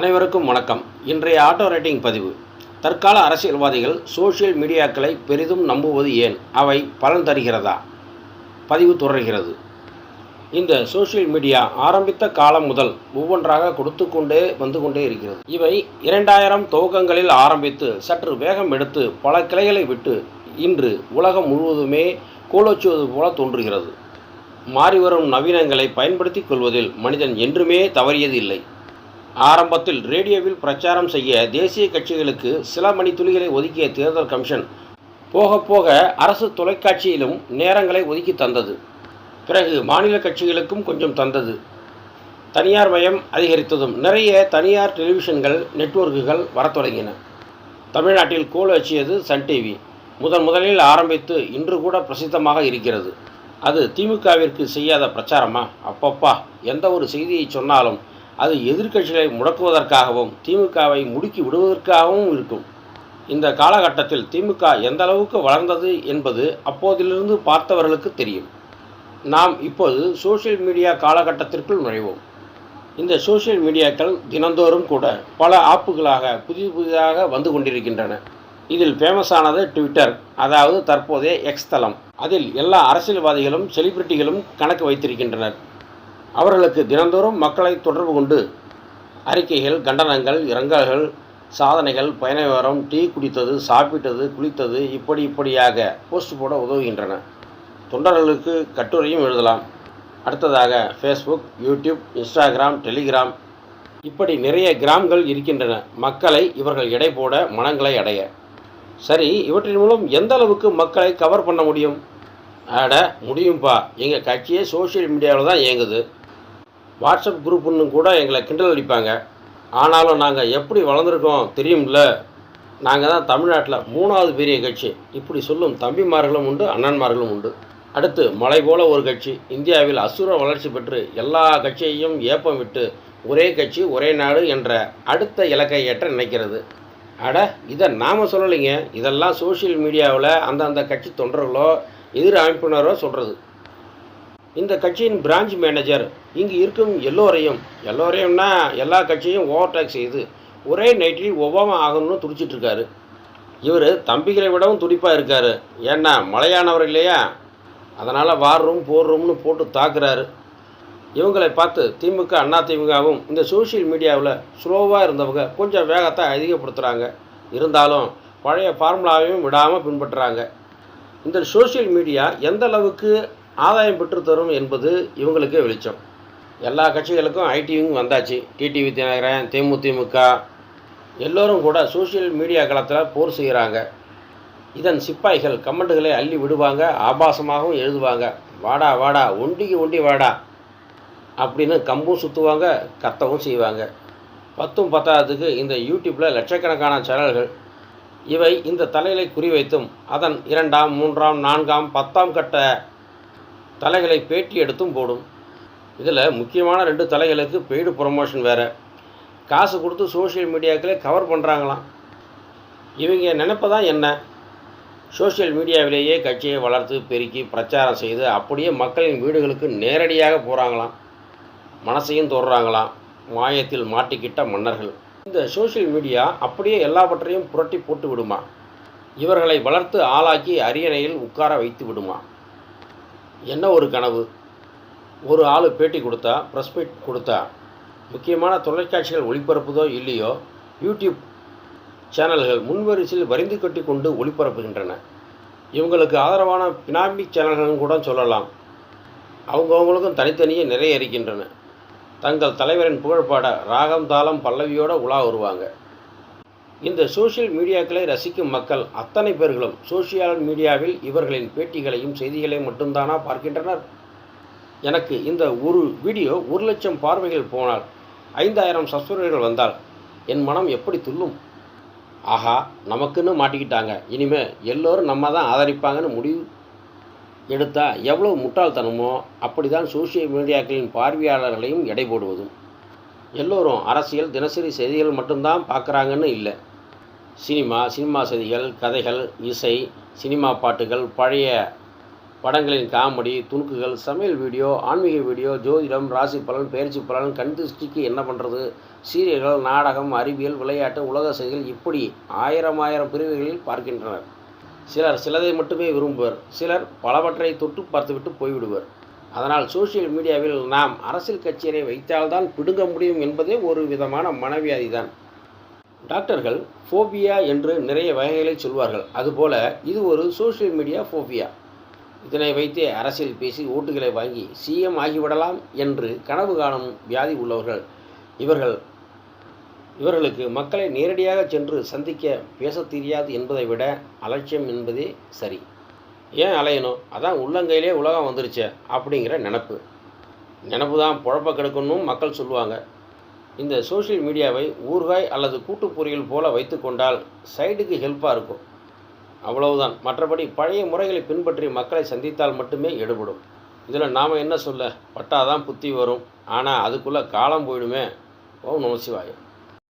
அனைவருக்கும் வணக்கம். இன்றைய ஆட்டோ ரைட்டிங் பதிவு. தற்கால அரசியல்வாதிகள் சோஷியல் மீடியாக்களை பெரிதும் நம்புவது ஏன்? அவை பலன் தருகிறதா? பதிவு தொடர்கிறது. இந்த சோஷியல் மீடியா ஆரம்பித்த காலம் முதல் ஒவ்வொன்றாக கொடுத்து கொண்டே வந்து கொண்டே இருக்கிறது. இவை இரண்டாயிரம் துவக்கங்களில் ஆரம்பித்து சற்று வேகம் எடுத்து பல கிளைகளை விட்டு இன்று உலகம் முழுவதுமே கோலோச்சுவது போல தோன்றுகிறது. மாறிவரும் நவீனங்களை பயன்படுத்திக் கொள்வதில் மனிதன் என்றுமே தவறியது இல்லை. ஆரம்பத்தில் ரேடியோவில் பிரச்சாரம் செய்ய தேசிய கட்சிகளுக்கு சில மணி துளிகளை ஒதுக்கிய தேர்தல் கமிஷன் போக போக அரசு தொலைக்காட்சியிலும் நேரங்களை ஒதுக்கி தந்தது. பிறகு மாநில கட்சிகளுக்கும் கொஞ்சம் தந்தது. தனியார் மயம் அதிகரித்ததும் நிறைய தனியார் டெலிவிஷன்கள் நெட்வொர்க்குகள் வரத் தொடங்கின. தமிழ்நாட்டில் கோல் வச்சியது சன் டிவி. முதன் முதலில் ஆரம்பித்து இன்று கூட பிரசித்தமாக இருக்கிறது. அது திமுகவிற்கு செய்யாத பிரச்சாரமா? அப்பப்பா எந்த ஒரு செய்தியை சொன்னாலும் அது எதிர்க்கட்சிகளை முடக்குவதற்காகவும் திமுகவை முடுக்கி விடுவதற்காகவும் இருக்கும். இந்த காலகட்டத்தில் திமுக எந்த அளவுக்கு வளர்ந்தது என்பது அப்போதிலிருந்து பார்த்தவர்களுக்கு தெரியும். நாம் இப்போது சோஷியல் மீடியா காலகட்டத்திற்குள் நுழைவோம். இந்த சோஷியல் மீடியாக்கள் தினந்தோறும் கூட பல ஆப்புகளாக புதிய புதிதாக வந்து கொண்டிருக்கின்றன. இதில் ஃபேமஸானது ட்விட்டர் அதாவது தற்போதைய எக்ஸ் தளம். அதில் எல்லா அரசியல்வாதிகளும் செலிபிரிட்டிகளும் கணக்கு வைத்திருக்கின்றனர். அவர்களுக்கு தினந்தோறும் மக்களை தொடர்பு கொண்டு அறிக்கைகள் கண்டனங்கள் இரங்கல்கள் சாதனைகள் பயண விவரம் டீ குடித்தது சாப்பிட்டது குளித்தது இப்படி இப்படியாக போஸ்ட் போட உதவுகின்றன. தொண்டர்களுக்கு கட்டுரையும் எழுதலாம். அடுத்ததாக ஃபேஸ்புக் யூடியூப் இன்ஸ்டாகிராம் டெலிகிராம் இப்படி நிறைய கிராம்கள் இருக்கின்றன. மக்களை இவர்கள் எடை போட மனங்களை அடைய. சரி இவற்றின் மூலம் எந்த அளவுக்கு மக்களை கவர் பண்ண முடியும்? அட முடியும்ப்பா எங்கள் கட்சியே சோஷியல் மீடியாவில் தான் இயங்குது. வாட்ஸ்அப் குரூப்புன்னு கூட எங்களை கிண்டல் அடிப்பாங்க. ஆனாலும் நாங்கள் எப்படி வளர்ந்துருக்கோம் தெரியும்ல? நாங்கள் தான் தமிழ்நாட்டில் மூணாவது பெரிய கட்சி. இப்படி சொல்லும் தம்பிமார்களும் உண்டு அண்ணன்மார்களும் உண்டு. அடுத்து மலை போல ஒரு கட்சி. இந்தியாவில் அசுர வளர்ச்சி பெற்று எல்லா கட்சியையும் ஏப்பம் விட்டு ஒரே கட்சி ஒரே நாடு என்ற அடுத்த இலக்கை ஏற்ற நினைக்கிறது. அட இதை நாம் சொல்லலைங்க. இதெல்லாம் சோஷியல் மீடியாவில் அந்தந்த கட்சி தொண்டர்களோ எதிர் அமைப்பினரோ சொல்கிறது இந்த கட்சியின் பிரான்ச் மேனேஜர் இங்கு இருக்கும் எல்லோரையும் எல்லோரையும்னா எல்லா கட்சியும் ஓவர்டேக் செய்து ஒரே நைட்டில் ஒவ்வாம ஆகணும்னு துடிச்சிட்ருக்காரு இவர் தம்பிகளை விடவும் துடிப்பாக இருக்கார். ஏன்னா மலையானவர் இல்லையா? அதனால் வார் ரூம் போர் ரூம்னு போட்டு தாக்குறாரு. இவங்களை பார்த்து திமுக அண்ணா திமுகவும் இந்த சோஷியல் மீடியாவில் ஸ்லோவாக இருந்தவங்க கொஞ்சம் வேகத்தை அதிகப்படுத்துகிறாங்க இருந்தாலும் பழைய ஃபார்முலாவையும் விடாமல் பின்பற்றுறாங்க. இந்த சோஷியல் மீடியா எந்த அளவுக்கு ஆதாயம் பெற்று தரும் என்பது இவங்களுக்கே வெளிச்சம். எல்லா கட்சிகளுக்கும் ஐடிவிங் வந்தாச்சு. டிடிவி தினகரன் தேமுதிமுக. எல்லோரும் கூட சோஷியல் மீடியா களத்தில் போர் செய்கிறாங்க இதன் சிப்பாய்கள் கமெண்ட்டுகளை அள்ளி விடுவாங்க ஆபாசமாகவும் எழுதுவாங்க. வாடா வாடா ஒண்டிக்கு ஒண்டி வாடா அப்படின்னு கம்பும் சுற்றுவாங்க கத்தவும் செய்வாங்க. பத்தும் பத்தாததுக்கு இந்த யூடியூப்பில் லட்சக்கணக்கான சேனல்கள். இவை இந்த தலையிலை குறிவைத்தும் அதன் இரண்டாம் மூன்றாம் நான்காம் பத்தாம் கட்ட தலைகளை பேட்டி எடுத்தும் போடும். இதில் முக்கியமான ரெண்டு தலைகளுக்கு பெய்டு ப்ரொமோஷன் வேறு. காசு கொடுத்து சோஷியல் மீடியாக்களே கவர் பண்ணுறாங்களாம் இவங்க நினைப்பதான் என்ன? சோஷியல் மீடியாவிலேயே கட்சியை வளர்த்து பெருக்கி பிரச்சாரம் செய்து அப்படியே மக்களின் வீடுகளுக்கு நேரடியாக போகிறாங்களாம் மனசையும் தொடுறாங்களாம். மாயத்தில் மாட்டிக்கிட்ட மன்னர்கள். இந்த சோஷியல் மீடியா அப்படியே எல்லாவற்றையும் புரட்டி போட்டு விடுமா? இவர்களை வளர்த்து ஆளாக்கி அரியணையில் உட்கார வைத்து விடுமா? என்ன ஒரு கனவு? ஒரு ஆள் பேட்டி கொடுத்தா ப்ரெஸ் மீட் கொடுத்தா முக்கியமான தொலைக்காட்சிகள் ஒளிபரப்புதோ இல்லையோ யூடியூப் சேனல்கள் முன்வரிசையில் வரிந்து கட்டி கொண்டு ஒளிபரப்புகின்றன. இவங்களுக்கு ஆதரவான பினாமிக் சேனல்களும் கூட சொல்லலாம். அவங்கவுங்களுக்கும் தனித்தனியே நிறைய இருக்கின்றன. தங்கள் தலைவரின் புகழ்பாட ராகம் தாளம் பல்லவியோட உலா வருவாங்க இந்த சோஷியல் மீடியாக்களை ரசிக்கும் மக்கள் அத்தனை பேர்களும் சோஷியல் மீடியாவில் இவர்களின் பேட்டிகளையும் செய்திகளையும் மட்டும்தானா பார்க்கின்றனர்? எனக்கு இந்த ஒரு வீடியோ ஒரு லட்சம் பார்வைகள் போனால் ஐந்தாயிரம் சப்ஸ்கிரைபர்கள் வந்தால் என் மனம் எப்படி துள்ளும்? ஆஹா நமக்குன்னு மாட்டிக்கிட்டாங்க. இனிமே எல்லோரும் நம்ம தான் ஆதரிப்பாங்கன்னு முடிவு எடுத்தால் எவ்வளோ முட்டாள்தனமோ அப்படி தான் சோஷியல் மீடியாக்களின் பார்வையாளர்களையும் எடை போடுவதும். எல்லோரும் அரசியல் தினசரி செய்திகள் மட்டும்தான் பார்க்குறாங்கன்னு இல்லை. சினிமா சினிமா செய்திகள் கதைகள் இசை சினிமா பாட்டுகள் பழைய படங்களின் காமெடி துணுக்குகள் சமையல் வீடியோ ஆன்மீக வீடியோ ஜோதிடம் ராசி பலன் பயிற்சி பலன் கண் திருஷ்டிக்கு என்ன பண்ணுறது சீரியல்கள் நாடகம் அறிவியல் விளையாட்டு உலக செய்திகள் இப்படி ஆயிரம் ஆயிரம் பிரிவுகளில் பார்க்கின்றனர். சிலர் சிலதை மட்டுமே விரும்புவர். சிலர் பலவற்றை தொட்டு பார்த்துவிட்டு போய்விடுவர். அதனால் சோஷியல் மீடியாவில் நாம் அரசியல் கட்சியரை வைத்தால்தான் பிடுங்க முடியும் என்பதே ஒரு விதமான மனவியாதி தான் டாக்டர்கள் ஃபோபியா என்று நிறைய வகைகளை சொல்வார்கள். அதுபோல இது ஒரு சோஷியல் மீடியா ஃபோபியா. இதனை வைத்தே அரசியல் பேசி ஓட்டுகளை வாங்கி சிஎம் ஆகிவிடலாம் என்று கனவு காணும் வியாதி உள்ளவர்கள். இவர்கள் இவர்களுக்கு மக்களை நேரடியாக சென்று சந்திக்க பேசத் தெரியாது என்பதை விட அலட்சியம் என்பதே சரி. ஏன் அலையணும்? அதான் உள்ளங்கையிலே உலகம் வந்துருச்சே அப்படிங்கிற நினப்பு. நினப்பு தான் குழப்ப கெடுக்கணும் மக்கள் சொல்லுவாங்க. இந்த சோஷியல் மீடியாவை ஊறுகாய் அல்லது கூட்டு போல வைத்து கொண்டால் சைடுக்கு ஹெல்ப்பாக இருக்கும். அவ்வளவுதான். மற்றபடி பழைய முறைகளை பின்பற்றி மக்களை சந்தித்தால் மட்டுமே எடுபடும். இதில் நாம் என்ன சொல்ல? பட்டாதான் புத்தி வரும். ஆனால் அதுக்குள்ளே காலம் போயிடுமே. ஓம் நமசிவாயம்